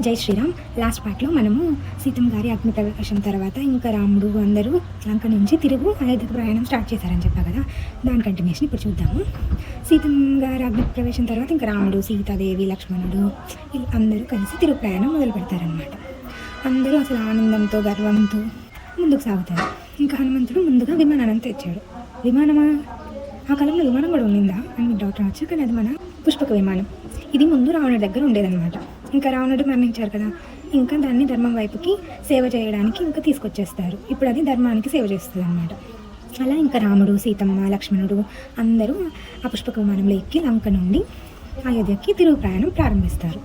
జై శ్రీరామ్. లాస్ట్ పార్ట్లో మనము సీతమ్మ గారి అగ్ని ప్రవేశం తర్వాత ఇంకా రాముడు అందరూ లంక నుంచి తిరుగు అయోధ్యకు ప్రయాణం స్టార్ట్ చేశారని చెప్పా కదా. దాని కంటిన్యూషన్ ఇప్పుడు చూద్దాము. సీతమ్మ గారి అగ్ని ప్రవేశం తర్వాత ఇంకా రాముడు సీతాదేవి లక్ష్మణుడు అందరూ కలిసి తిరుగు ప్రయాణం మొదలు పెడతారనమాట అందరూ అసలు ఆనందంతో గర్వంతో ముందుకు సాగుతారు. ఇంకా హనుమంతుడు ముందుగా విమానాన్ని తెచ్చాడు. విమానమా? ఆ కాలంలో విమానం కూడా ఉండిందా? అని డౌట్ రావచ్చు కానీ అది మన పుష్పక విమానం. ఇది ముందు రావణ దగ్గర ఉండేదన్నమాట. ఇంకా రావణుడు మరణించారు కదా. ఇంకా దాన్ని ధర్మం వైపుకి సేవ చేయడానికి ఇంకా తీసుకొచ్చేస్తారు. ఇప్పుడు అది ధర్మానికి సేవ చేస్తుంది అనమాట అలా ఇంకా రాముడు సీతమ్మ లక్ష్మణుడు అందరూ ఆ పుష్పక విమానంలో ఎక్కి లంక నుండి అయోధ్యకి తిరుగు ప్రయాణం ప్రారంభిస్తారు.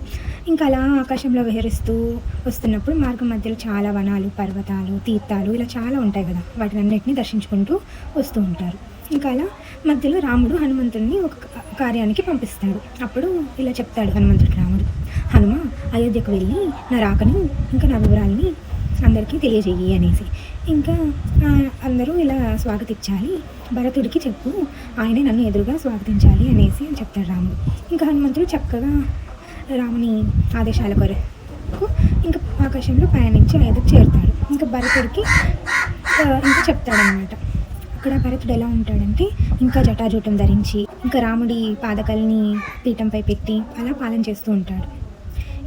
ఇంకా అలా ఆకాశంలో విహరిస్తూ వస్తున్నప్పుడు మార్గం మధ్యలో చాలా వనాలు పర్వతాలు తీర్థాలు ఇలా చాలా ఉంటాయి కదా. వాటిని అన్నిటిని దర్శించుకుంటూ వస్తూ ఉంటారు. ఇంకా అలా మధ్యలో రాముడు హనుమంతుడిని ఒక కార్యానికి పంపిస్తాడు. అప్పుడు ఇలా చెప్తాడు హనుమంతుడికి రాముడు. హనుమ అయోధ్యకు వెళ్ళి నా రాకని ఇంకా నా వివరాలని అందరికీ తెలియజేయి అనేసి. ఇంకా అందరూ ఇలా స్వాగతించాలి. భరతుడికి చెప్పు ఆయనే నన్ను ఎదురుగా స్వాగతించాలి అనేసి అని చెప్తాడు రాముడు. ఇంకా హనుమంతుడు చక్కగా రాముని ఆదేశాల కొరకు ఇంకా ఆకాశంలో పయనించి అయోధ్యకు చేరుతాడు. ఇంకా భరతుడికి ఇంకా చెప్తాడనమాట అక్కడ భరతుడు ఎలా ఉంటాడంటే ఇంకా జటాజూటం ధరించి ఇంకా రాముడి పాదకల్ని పీఠంపై పెట్టి అలా పాలన చేస్తూ ఉంటాడు.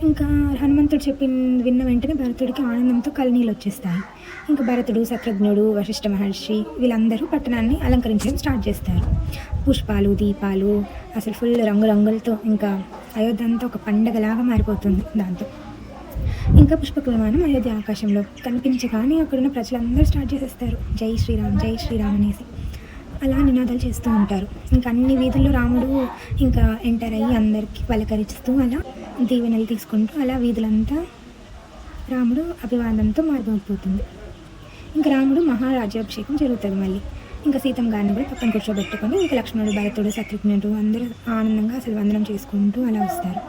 ఇంకా హనుమంతుడు చెప్పిన విన్న వెంటనే భరతుడికి ఆనందంతో కళ్ళనీళ్ళు వచ్చేస్తాయి. ఇంకా భరతుడు శత్రుఘ్నుడు వశిష్ఠ మహర్షి వీళ్ళందరూ పట్టణాన్ని అలంకరించడం స్టార్ట్ చేస్తారు. పుష్పాలు దీపాలు అసలు ఫుల్ రంగురంగులతో ఇంకా అయోధ్య అంతా ఒక పండగలాగా మారిపోతుంది దాంతో. ఇంకా పుష్పక విమానం అయోధ్య ఆకాశంలో కనిపించగానే అక్కడున్న ప్రజలందరూ స్టార్ట్ చేసేస్తారు. జై శ్రీరామ్ జై శ్రీరామ్ అనేసి. అలా నినాదాలు చేస్తూ ఉంటారు. ఇంకా అన్ని వీధుల్లో రాముడు ఇంకా ఎంటర్ అయ్యి అందరికి పలకరిస్తూ అలా దీవెనలు తీసుకుంటూ అలా వీధులంతా రాముడు అభివాదంతో మారిపోతుంది ఇంకా రాముడు మహారాజ్యాభిషేకం జరుగుతుంది మళ్ళీ. ఇంకా సీతమ్మ గారిని కూడా పక్కన కూర్చోబెట్టుకొని ఇంకా లక్ష్మణుడు భరతుడు శత్రుఘ్నుడు అందరూ ఆనందంగా అసలు వందనం చేసుకుంటూ అలా వస్తారు.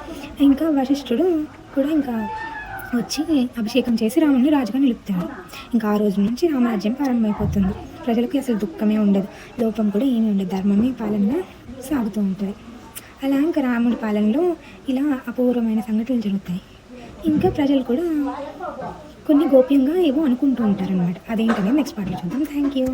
ఇంకా వశిష్ఠుడు కూడా ఇంకా వచ్చి అభిషేకం చేసి రాముడిని రాజుగా నిలుపుతాడు. ఇంకా ఆ రోజు నుంచి రామరాజ్యం ప్రారంభమైపోతుంది. ప్రజలకు అసలు దుఃఖమే ఉండదు. లోపం కూడా ఏమీ ఉండదు. ధర్మమే పాలనగా సాగుతూ ఉంటుంది. అలా ఇంకా రాముడి పాలనలో ఇలా అపూర్వమైన సంఘటనలు జరుగుతాయి. ఇంకా ప్రజలు కూడా కొన్ని గోప్యంగా ఏవో అనుకుంటూ ఉంటారనమాట అదేంటనేది నెక్స్ట్ పాటలో చూద్దాం. Thank you